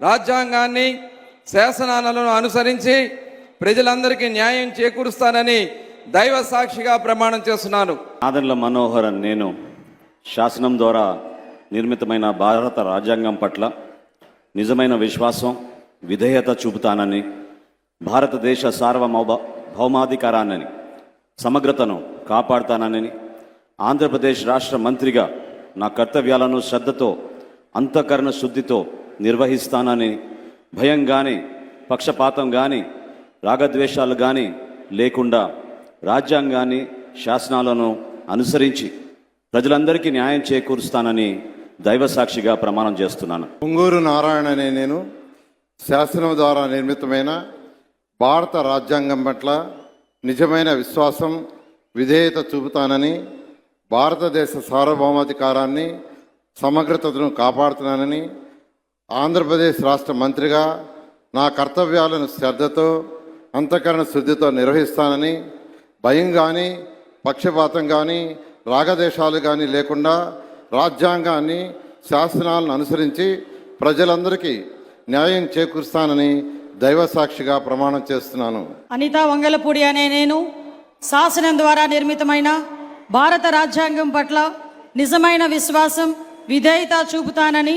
రాజ్యాంగాన్ని శాసనాలను అనుసరించి ప్రజలందరికీ న్యాయం చేకూరుస్తానని దైవ సాక్షిగా ప్రమాణం చేస్తున్నాను. ఆదర్ల మనోహరన్ నేను శాసనం ద్వారా నిర్మితమైన భారత రాజ్యాంగం పట్ల నిజమైన విశ్వాసం విధేయత చూపుతానని భారతదేశ సార్వభౌమ భౌమాధికారాన్ని సమగ్రతను కాపాడుతానని ఆంధ్రప్రదేశ్ రాష్ట్ర మంత్రిగా నా కర్తవ్యాలను శ్రద్ధతో అంతఃకరణ శుద్ధితో నిర్వహిస్తానని భయం కానీ పక్షపాతం కానీ రాగద్వేషాలు కానీ లేకుండా రాజ్యాంగాన్ని శాసనాలను అనుసరించి ప్రజలందరికీ న్యాయం చేకూరుస్తానని దైవ సాక్షిగా ప్రమాణం చేస్తున్నాను. పొంగూరు నారాయణ అనే నేను శాసనం ద్వారా నిర్మితమైన భారత రాజ్యాంగం పట్ల నిజమైన విశ్వాసం విధేయత చూపుతానని భారతదేశ సార్వభౌమాధికారాన్ని సమగ్రతను కాపాడుతున్నానని ఆంధ్రప్రదేశ్ రాష్ట్ర మంత్రిగా నా కర్తవ్యాలను శ్రద్ధతో అంతఃకరణ శుద్ధితో నిర్వహిస్తానని భయం కానీ పక్షపాతం కానీ రాగదేశాలు కానీ లేకుండా రాజ్యాంగాన్ని శాసనాలను అనుసరించి ప్రజలందరికీ న్యాయం చేకూరుస్తానని దైవ సాక్షిగా ప్రమాణం చేస్తున్నాను. అనితా వంగలపూడి అనే నేను శాసనం ద్వారా నిర్మితమైన భారత రాజ్యాంగం పట్ల నిజమైన విశ్వాసం విధేయత చూపుతానని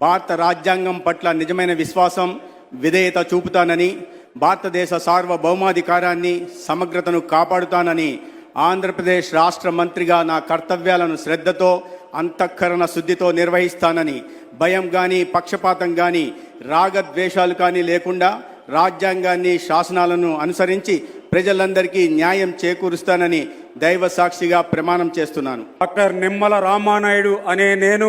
భారత రాజ్యాంగం పట్ల నిజమైన విశ్వాసం విధేయత చూపుతానని భారతదేశ సార్వభౌమాధికారాన్ని సమగ్రతను కాపాడుతానని ఆంధ్రప్రదేశ్ రాష్ట్ర మంత్రిగా నా కర్తవ్యాలను శ్రద్ధతో అంతఃకరణ శుద్ధితో నిర్వహిస్తానని భయం కానీ పక్షపాతం కానీ రాగద్వేషాలు కానీ లేకుండా రాజ్యాంగాన్ని శాసనాలను అనుసరించి ప్రజలందరికీ న్యాయం చేకూరుస్తానని దైవ సాక్షిగా ప్రమాణం చేస్తున్నాను. డాక్టర్ నిమ్మల రామానాయుడు అనే నేను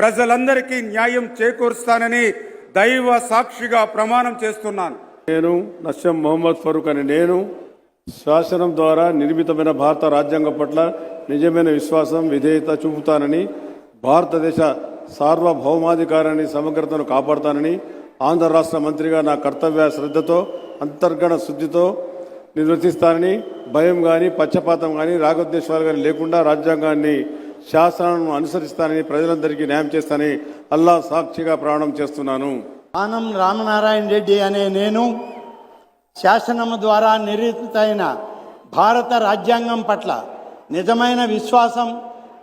ప్రజలందరికీ న్యాయం చేకూరుస్తానని దైవ సాక్షిగా ప్రమాణం చేస్తున్నాను. నేను నస్యం మొహమ్మద్ ఫరూక్ అని నేను శాసనం ద్వారా నిర్మితమైన భారత రాజ్యాంగం పట్ల నిజమైన విశ్వాసం విధేయత చూపుతానని భారతదేశ సార్వభౌమాధికారాన్ని సమగ్రతను కాపాడుతానని ఆంధ్ర రాష్ట్ర మంత్రిగా నా కర్తవ్య శ్రద్ధతో అంతర్గణ శుద్ధితో నిర్వర్తిస్తానని భయం కానీ పక్షపాతం కానీ రాగోద్దేశాలు కానీ లేకుండా రాజ్యాంగాన్ని శాసనాలను అనుసరిస్తానని ప్రజలందరికీ న్యాయం చేస్తానని అల్లా సాక్షిగా ప్రాణం చేస్తున్నాను. ఆనం రామనారాయణ రెడ్డి అనే నేను శాసనము ద్వారా నిరూపితైన భారత రాజ్యాంగం పట్ల నిజమైన విశ్వాసం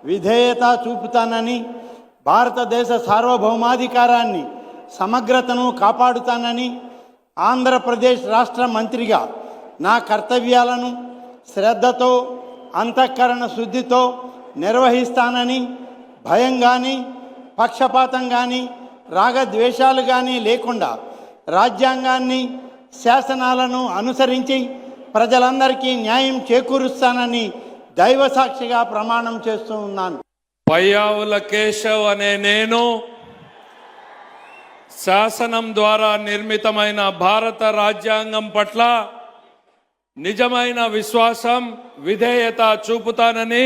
విధేయత చూపుతానని భారతదేశ సార్వభౌమాధికారాన్ని సమగ్రతను కాపాడుతానని ఆంధ్రప్రదేశ్ రాష్ట్ర మంత్రిగా నా కర్తవ్యాలను శ్రద్ధతో అంతఃకరణ శుద్ధితో నిర్వహిస్తానని భయం కానీ పక్షపాతం కానీ రాగద్వేషాలు కానీ లేకుండా రాజ్యాంగాన్ని శాసనాలను అనుసరించి ప్రజలందరికీ న్యాయం చేకూరుస్తానని దైవ సాక్షిగా ప్రమాణం చేస్తూ ఉన్నాను. పయ్యావుల కేశవ్ అనే నేను శాసనం ద్వారా నిర్మితమైన భారత రాజ్యాంగం పట్ల నిజమైన విశ్వాసం విధేయత చూపుతానని